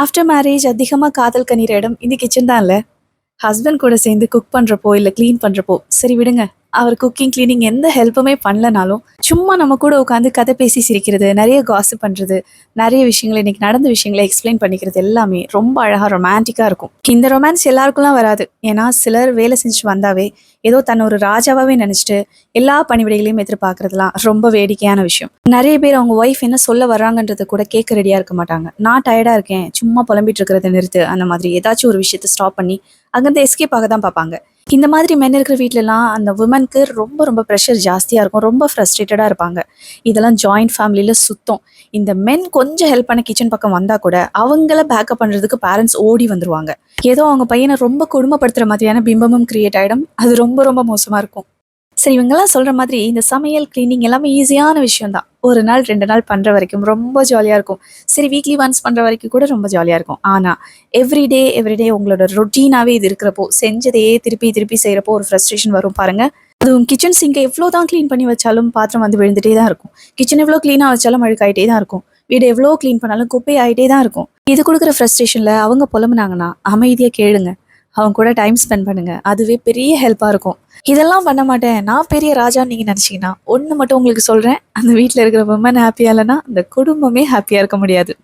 After marriage அதிகமாக காதல் கண்ணீர் இடம் இந்த கிச்சன் தான் இல்லை ஹஸ்பண்ட் கூட சேர்ந்து குக் பண்ணுறப்போ இல்லை க்ளீன் பண்ணுறப்போ சரி விடுங்க. அவர் குக்கிங் க்ளீனிங் எந்த ஹெல்ப்புமே பண்ணலனாலும் சும்மா நம்ம கூட உட்காந்து கதை பேசி சிரிக்கிறது நிறைய காசு பண்ணுறது நிறைய விஷயங்கள் இன்னைக்கு நடந்த விஷயங்களை எக்ஸ்பிளைன் பண்ணிக்கிறது எல்லாமே ரொம்ப அழகாக ரொமான்டிக்காக இருக்கும். இந்த ரொமான்ஸ் எல்லாருக்கும்லாம் வராது. ஏன்னா சிலர் வேலை செஞ்சு வந்தாவே ஏதோ தன்னை ஒரு ராஜாவாகவே நினச்சிட்டு எல்லா பணிவிடைகளையும் எதிர்பார்க்கறதுலாம் ரொம்ப வேடிக்கையான விஷயம். நிறைய பேர் அவங்க ஒய்ஃப் என்ன சொல்ல வர்றாங்கன்றத கூட கேட்க ரெடியாக இருக்க மாட்டாங்க. நான் டயர்டாக இருக்கேன். சும்மா புலம்பிட்டு இருக்கிறத நிறுத்து. அந்த மாதிரி ஏதாச்சும் ஒரு விஷயத்தை ஸ்டாப் பண்ணி அங்கேருந்து எஸ்கேப் ஆக தான் பார்ப்பாங்க. இந்த மாதிரி மென் இருக்கிற வீட்டிலலாம் அந்த உமனுக்கு ரொம்ப ரொம்ப ப்ரெஷர் ஜாஸ்தியாக இருக்கும். ரொம்ப ஃப்ரஸ்ட்ரேட்டடாக இருப்பாங்க. இதெல்லாம் ஜாயிண்ட் ஃபேமிலியில் சுத்தம். இந்த மென் கொஞ்சம் ஹெல்ப் பண்ண கிச்சன் பக்கம் வந்தால் கூட அவங்கள பேக்கப் பண்ணுறதுக்கு பேரண்ட்ஸ் ஓடி வந்துருவாங்க. ஏதோ அவங்க பையனை ரொம்ப கொடுமைப்படுத்துகிற மாதிரியான பிம்பமும் கிரியேட் ஆகிடும் அது ரொம்ப ரொம்ப மோசமாக இருக்கும். சரி இவங்கெல்லாம் சொல்கிற மாதிரி இந்த சமையல் க்ளீனிங் எல்லாமே ஈஸியான விஷயம் தான் ஒரு நாள் ரெண்டு நாள் பண்ணுற வரைக்கும் ரொம்ப ஜாலியாக இருக்கும். சரி வீக்லி ஒன்ஸ் பண்ணுற வரைக்கும் கூட ரொம்ப ஜாலியாக இருக்கும். ஆனால் எவ்ரிடே எவ்ரிடே உங்களோட ரொட்டீனாகவே இது இருக்கிறப்போ செஞ்சதையே திருப்பி திருப்பி செய்கிறப்போ ஒரு ஃப்ரஸ்ட்ரேஷன் வரும் பாருங்கள் அதுவும் கிச்சன் சிங்கை எவ்வளோ தான் க்ளீன் பண்ணி வச்சாலும் பாத்திரம் வந்து விழுந்துட்டே தான் இருக்கும். கிச்சன் எவ்வளோ க்ளீனாக வச்சாலும் அழுக்காயிட்டே தான் இருக்கும். வீடு எவ்வளோ க்ளீன் பண்ணாலும் குப்பை ஆகிட்டே தான் இருக்கும். இது கொடுக்குற ஃப்ரஸ்ட்ரேஷனில் அவங்க புலம்புனாங்கன்னா அமைதியாக கேளுங்க. அவங்க கூட டைம் ஸ்பெண்ட் பண்ணுங்க. அதுவே பெரிய ஹெல்ப்பாக இருக்கும். இதெல்லாம் பண்ண மாட்டேன். நான் பெரிய ராஜான்னு நீங்கள் நினச்சிங்கன்னா ஒன்று மட்டும் உங்களுக்கு சொல்கிறேன் அந்த வீட்டில் இருக்கிற உமன் ஹாப்பியாக இல்லைன்னா அந்த குடும்பமே ஹாப்பியாக இருக்க முடியாது.